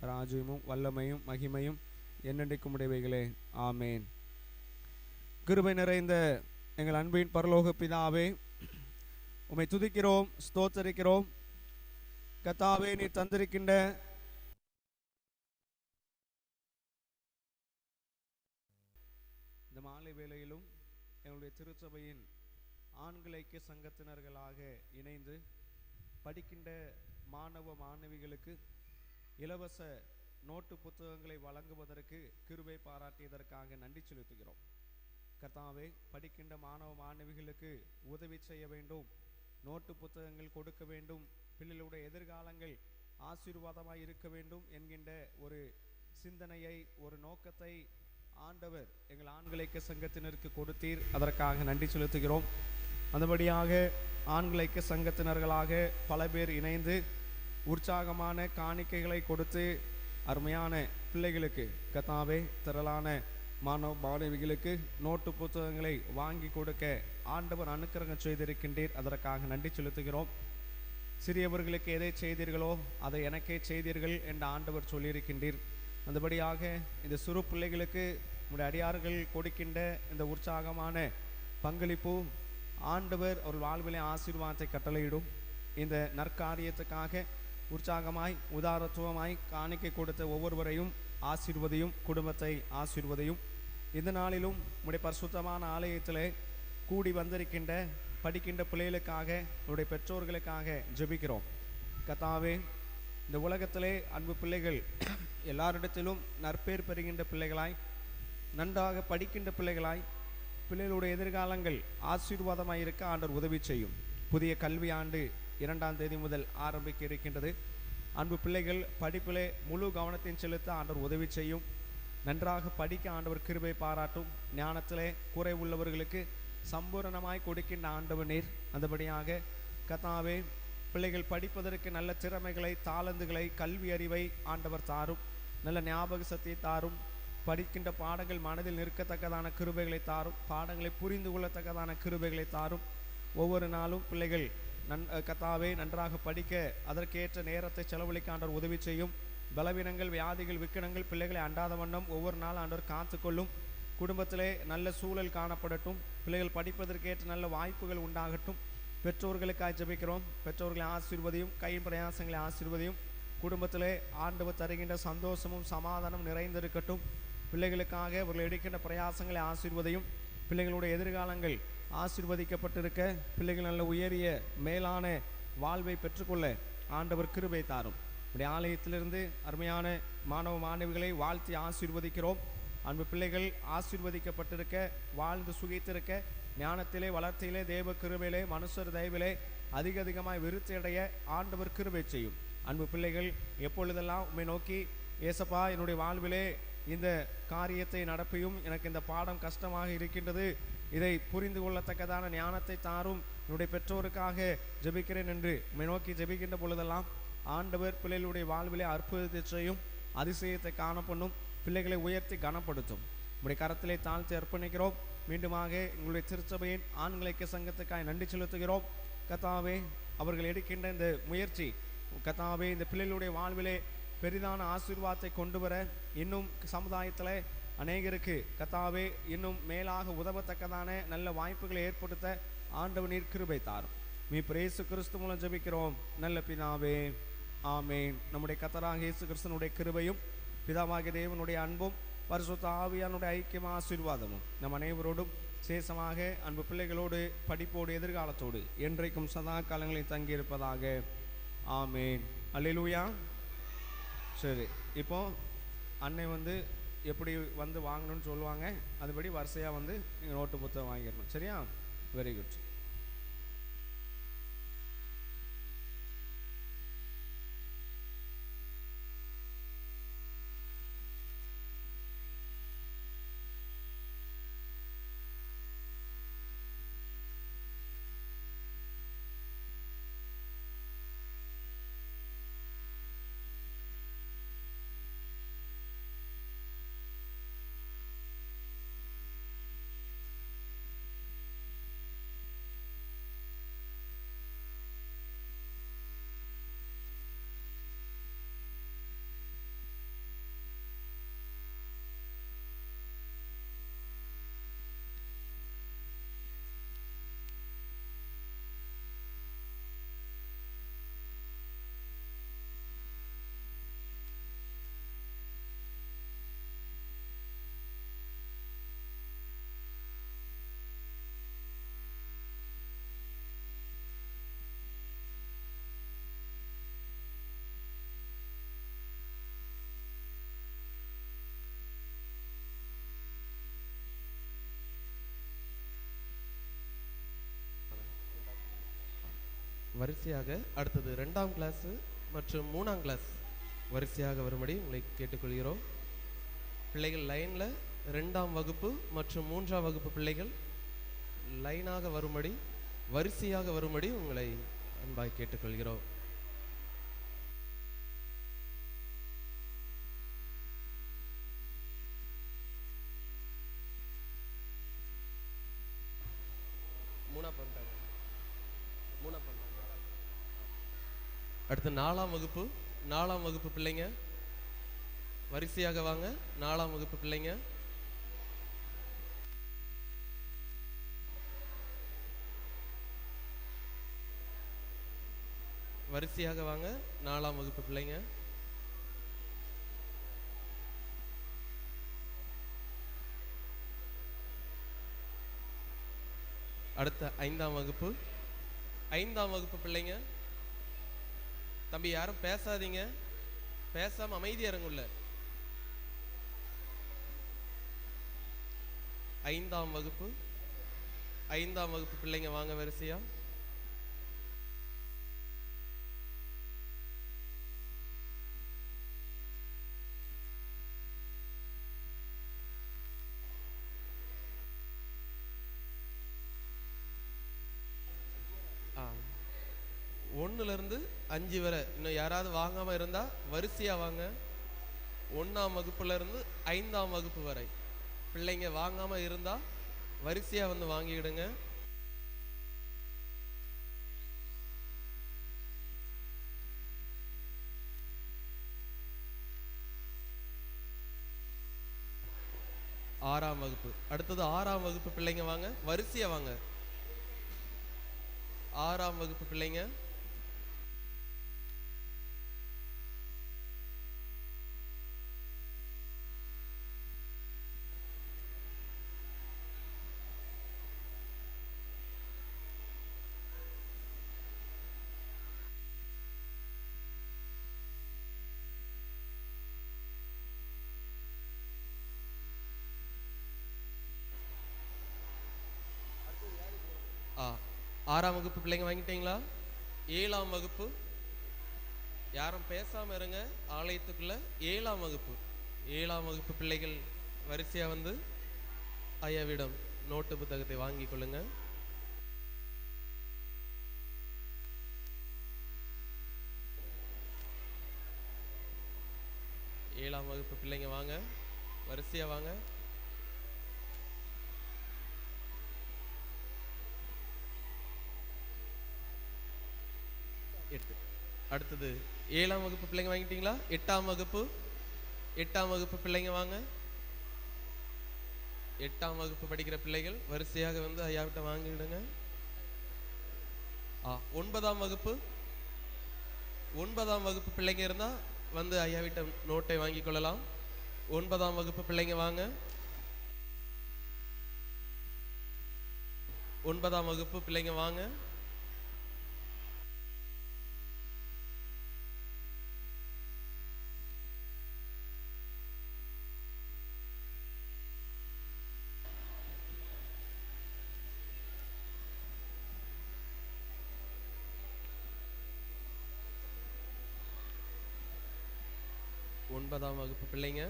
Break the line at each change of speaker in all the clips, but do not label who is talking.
ராஜ்யமும் வல்லமையும் மகிமையும் என்னென்றைக்கும் உடையவைகளே. ஆமேன். கிருபை நிறைந்த எங்கள் அன்பின் பரலோக பிதாவே உம்மை துதிக்கிறோம் ஸ்தோத்தரிக்கிறோம். கத்தாவே நீ தந்திருக்கின்ற இந்த மாலை வேளையிலும் எங்களுடைய திருச்சபையின் ஆண்கள் ஐக்கிய சங்கத்தினர்களாக இணைந்து படிக்கின்ற மாணவ மாணவிகளுக்கு இலவச நோட்டு புத்தகங்களை வழங்குவதற்கு கிருபை பாராட்டியதற்காக நன்றி செலுத்துகிறோம். கர்த்தாவே படிக்கின்ற மாணவ மாணவிகளுக்கு உதவி செய்ய வேண்டும். நோட்டு புத்தகங்கள் கொடுக்க வேண்டும். பிள்ளைகளுடைய எதிர்காலங்கள் ஆசீர்வாதமாக இருக்க வேண்டும் என்கின்ற ஒரு சிந்தனையை ஒரு நோக்கத்தை ஆண்டவர் எங்கள் ஆண்களைக்க சங்கத்தினருக்கு கொடுத்தீர். அதற்காக நன்றி செலுத்துகிறோம். அதுபடியாக ஆண்களைக்க சங்கத்தினர்களாக பல பேர் இணைந்து உற்சாகமான காணிக்கைகளை கொடுத்து அருமையான பிள்ளைகளுக்கு கத்தாவே திரளான மாணவ மாணவிகளுக்கு நோட்டு புத்தகங்களை வாங்கி கொடுக்க ஆண்டவர் அனுக்கிரகம் செய்திருக்கின்றீர். அதற்காக நன்றி செலுத்துகிறோம். சிறியவர்களுக்கு எதை செய்தீர்களோ அதை எனக்கே செய்தீர்கள் என்று ஆண்டவர் சொல்லியிருக்கின்றீர். அந்தபடியாக இந்த சிறு பிள்ளைகளுக்கு உடைய அடியார்கள் கொடுக்கின்ற இந்த உற்சாகமான பங்களிப்பு ஆண்டவர் அவர் வாழ்விலே ஆசீர்வாதத்தை கட்டளையிடும். இந்த நற்காரியத்துக்காக உற்சாகமாய் உதாரத்துவமாய் காணிக்கை கொடுத்த ஒவ்வொருவரையும் ஆசீர்வதியும் குடும்பத்தை ஆசீர்வதியும். இந்த நாளிலும் உடைய பரிசுத்தமான ஆலயத்திலே கூடி வந்திருக்கின்ற படிக்கின்ற பிள்ளைகளுக்காக உடைய பெற்றோர்களுக்காக ஜெபிக்கிறோம். கத்தாவே இந்த உலகத்திலே அன்பு பிள்ளைகள் எல்லாரிடத்திலும் நற்பேர் பெறுகின்ற பிள்ளைகளாய் நன்றாக படிக்கின்ற பிள்ளைகளாய் பிள்ளைகளுடைய எதிர்காலங்கள் ஆசீர்வாதமாய் இருக்க ஆண்டவர் உதவி செய்யும். புதிய கல்வி ஆண்டு இரண்டாம் தேதி முதல் ஆரம்பிக்க இருக்கின்றது. அன்பு பிள்ளைகள் படிப்பிலே முழு கவனத்தையும் செலுத்த ஆண்டவர் உதவி செய்யும். நன்றாக படிக்க ஆண்டவர் கிருபை பாராட்டும். ஞானத்திலே குறை உள்ளவர்களுக்கு சம்பூரணமாய் கொடுக்கின்ற ஆண்டவர் நீர். அந்தபடியாக கதாவே பிள்ளைகள் படிப்பதற்கு நல்ல திறமைகளை தாளந்துகளை கல்வி அறிவை ஆண்டவர் தாரும். நல்ல ஞாபக சக்தியை தாரும். படிக்கின்ற பாடங்கள் மனதில் நிற்கத்தக்கதான கிருபைகளை தாரும். பாடங்களை புரிந்து கொள்ளத்தக்கதான கிருபைகளை தாரும். ஒவ்வொரு நாளும் பிள்ளைகள் நன் கத்தாவே நன்றாக படிக்க அதற்கேற்ற நேரத்தை செலவழிக்க ஆண்டவர் உதவி செய்யும். பலவீனங்கள் வியாதிகள் விக்கணங்கள் பிள்ளைகளை அண்டாத வண்ணம் ஒவ்வொரு நாள் ஆண்டவர் காத்துக்கொள்ளும் குடும்பத்திலே நல்ல சூழல் காணப்படட்டும். பிள்ளைகள் படிப்பதற்கேற்ற நல்ல வாய்ப்புகள் உண்டாகட்டும். பெற்றோர்களுக்காக ஜபிக்கிறோம். பெற்றோர்களை ஆசீர்வதியும் கையின் பிரயாசங்களை ஆசீர்வதியும். குடும்பத்திலே ஆண்டவர் தருகின்ற சந்தோஷமும் சமாதானம் நிறைந்திருக்கட்டும். பிள்ளைகளுக்காக அவர்கள் எடுக்கின்ற பிரயாசங்களை ஆசீர்வதையும். பிள்ளைகளுடைய எதிர்காலங்கள் ஆசிர்வதிக்கப்பட்டிருக்க. பிள்ளைகள் நல்ல உயரிய மேலான வாழ்வை பெற்றுக்கொள்ள ஆண்டவர் கிருபை தாரும். இப்படி ஆலயத்திலிருந்து அருமையான மாணவ மாணவிகளை வாழ்த்தி ஆசீர்வதிக்கிறோம். அன்பு பிள்ளைகள் ஆசீர்வதிக்கப்பட்டிருக்க வாழ்ந்து சுகித்திருக்க ஞானத்திலே வளர்ச்சியிலே தேவ கிருபையிலே மனுஷர் தயவிலே அதிக அதிகமாக விருத்தியடைய ஆண்டவர் கிருபை செய்யும். அன்பு பிள்ளைகள் எப்பொழுதெல்லாம் உண்மை நோக்கி ஏசப்பா என்னுடைய வாழ்விலே இந்த காரியத்தை நடப்பியும் எனக்கு இந்த பாடம் கஷ்டமாக இருக்கின்றது. இதை புரிந்து கொள்ளத்தக்கதான ஞானத்தை தாரும் என்னுடைய பெற்றோருக்காக ஜெபிக்கிறேன் என்று நோக்கி ஜெபிக்கின்ற பொழுதெல்லாம் ஆண்டவர் பிள்ளைகளுடைய வாழ்விலே அற்புதத்தை செய்யும் அதிசயத்தை காணப்பண்ணும் பிள்ளைகளை உயர்த்தி கனப்படுத்தும். உங்களுடைய கரத்திலே தாழ்த்தி அர்ப்பணிக்கிறோம். மீண்டுமாக எங்களுடைய திருச்சபையின் ஆண்களைக்க சங்கத்துக்காய் நன்றி செலுத்துகிறோம். கத்தாவே அவர்கள் எடுக்கின்ற இந்த முயற்சி கத்தாவே இந்த பிள்ளைகளுடைய வாழ்விலே பெரிதான ஆசீர்வாதத்தை கொண்டு வர இன்னும் சமுதாயத்தில் அநேகருக்கு கத்தாவே இன்னும் மேலாக உதவத்தக்கதான நல்ல வாய்ப்புகளை ஏற்படுத்த ஆண்டவர் நீர் கிருபை தாரும். மீ பிரேசு கிறிஸ்து மூலம் ஜெபிக்கிறோம். நல்ல பிதாவே ஆமேன். நம்முடைய கத்தராக இயேசு கிறிஸ்தனுடைய கிருபையும் பிதாவாகிய தேவனுடைய அன்பும் பரிசுத்த ஆவியானுடைய ஐக்கியம் ஆசீர்வாதமும் நம் அனைவரோடும் சேசமாக அன்பு பிள்ளைகளோடு படிப்போடு எதிர்காலத்தோடு என்றைக்கும் சதா காலங்களில் தங்கியிருப்பதாக. ஆமேன். அல்லூயா சரி இப்போ அன்னை வந்து எப்படி வந்து வாங்கணும்னு சொல்லுவாங்க அதுபடி வரிசையாக வந்து நீங்கள் நோட்டு புத்தகம் வாங்கிடணும். சரியா? வெரி குட்
வரிசையாக அடுத்தது ரெண்டாம் கிளாஸ் மற்றும் மூணாம் கிளாஸ் வரிசையாக வரும்படி உங்களை கேட்டுக்கொள்கிறோம். பிள்ளைகள் லைனில் ரெண்டாம் வகுப்பு மற்றும் மூன்றாம் வகுப்பு பிள்ளைகள் லைனாக வரும்படி வரிசையாக வரும்படி உங்களை அன்பாய் கேட்டுக்கொள்கிறோம். அடுத்து நாலாம் வகுப்பு நாலாம் வகுப்பு பிள்ளைங்க. வரிசையாக வாங்க நாலாம் வகுப்பு பிள்ளைங்க. வரிசையாக வாங்க நாலாம் வகுப்பு பிள்ளைங்க. அடுத்த ஐந்தாம் வகுப்பு ஐந்தாம் வகுப்பு பிள்ளைங்க. தம்பி யாரும் பேசாதீங்க. பேசாம அமைதியா இருங்குள்ள ஐந்தாம் வகுப்பு. ஐந்தாம் வகுப்பு பிள்ளைங்க வாங்க வரிசையா? அஞ்சு வரை. இன்னும் யாராவது வாங்காம இருந்தா வரிசையா வாங்க. ஒன்றாம் வகுப்புல இருந்து ஐந்தாம் வகுப்பு வரை. பிள்ளைங்க வாங்காம இருந்தா வரிசையா வந்து வாங்கிக்கிடுங்க. ஆறாம் வகுப்பு. அடுத்தது ஆறாம் வகுப்பு பிள்ளைங்க வாங்க. வரிசையா வாங்க. ஆறாம் வகுப்பு பிள்ளைங்க ஆ ஆறாம் வகுப்பு பிள்ளைங்க வாங்கிட்டீங்களா? ஏழாம் வகுப்பு. யாரும் பேசாமல் இருங்க. ஆலயத்துக்குள்ள ஏழாம் வகுப்பு. ஏழாம் வகுப்பு பிள்ளைகள் வரிசையாக வந்து ஐயாவிடம் நோட்டு புத்தகத்தை வாங்கி கொள்ளுங்க. ஏழாம் வகுப்பு பிள்ளைங்க வாங்க. வரிசையாக வாங்க. அடுத்தது ஏழாம் வகுப்பு பிள்ளைங்க வாங்கிட்டீங்களா? எட்டாம் வகுப்பு? எட்டாம் வகுப்பு பிள்ளைங்க வாங்க. எட்டாம் வகுப்பு படிக்கிற பிள்ளைகள் வரிசையாக வந்து ஐயாவிட்ட வாங்கிடுங்க. ஆ ஒன்பதாம் வகுப்பு? ஒன்பதாம் வகுப்பு பிள்ளைங்க இருந்தால் வந்து ஐயாவிட்ட நோட்டை வாங்கி கொள்ளலாம். ஒன்பதாம் வகுப்பு பிள்ளைங்க வாங்க. ஒன்பதாம் வகுப்பு பிள்ளைங்க வாங்க. ஒன்பதாம் வகுப்பு பிள்ளைங்க.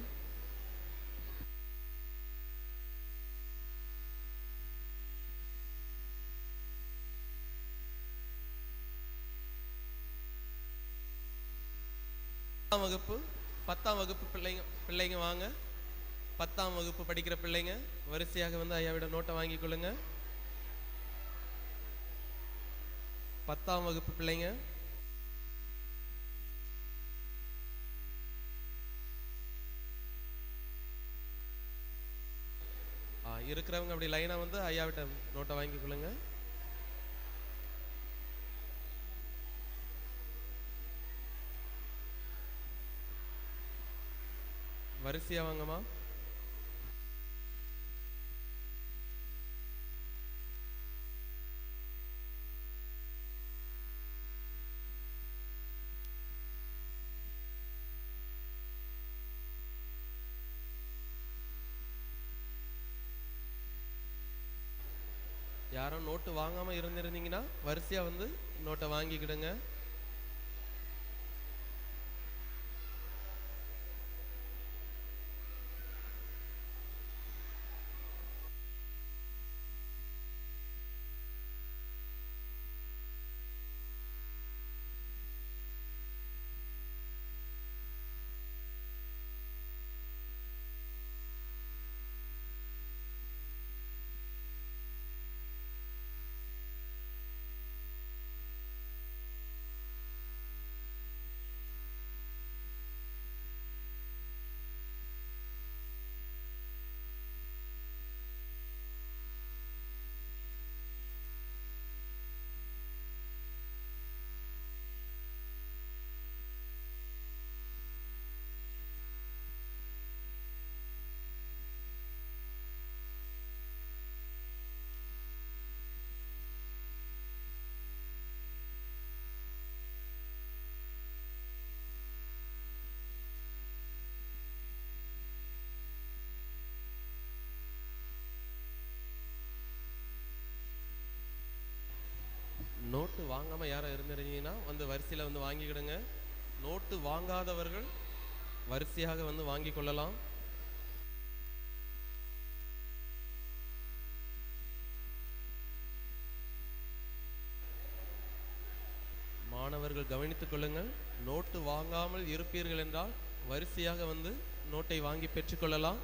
பத்தாம் வகுப்பு பத்தாம் வகுப்பு பிள்ளைங்க பிள்ளைங்க வாங்க. பத்தாம் வகுப்பு படிக்கிற பிள்ளைங்க வரிசையாக வந்து ஐயாவிட நோட்டை வாங்கிக் கொள்ளுங்க. பத்தாம் வகுப்பு பிள்ளைங்க ஆ, இருக்கிறவங்க அப்படி லைனாக வந்து ஐயாவிட்ட நோட்டை வாங்கி கொள்ளுங்க வரிசையா வாங்கம்மா யாரும் நோட்டு வாங்காமல் இருந்திருந்தீங்கன்னா வரிசையாக வந்து நோட்டை வாங்கிக்கிடுங்க நோட்டு வாங்காம யாரும் இருந்திருந்தீங்கன்னா வந்து வரிசையில் வந்து வாங்கிக்கிடுங்க. நோட்டு வாங்காதவர்கள் வரிசையாக வந்து வாங்கி கொள்ளலாம். மாணவர்கள் கவனித்துக் கொள்ளுங்கள். நோட்டு வாங்காமல் இருப்பீர்கள் என்றால் வரிசையாக வந்து நோட்டை வாங்கி பெற்றுக்கொள்ளலாம்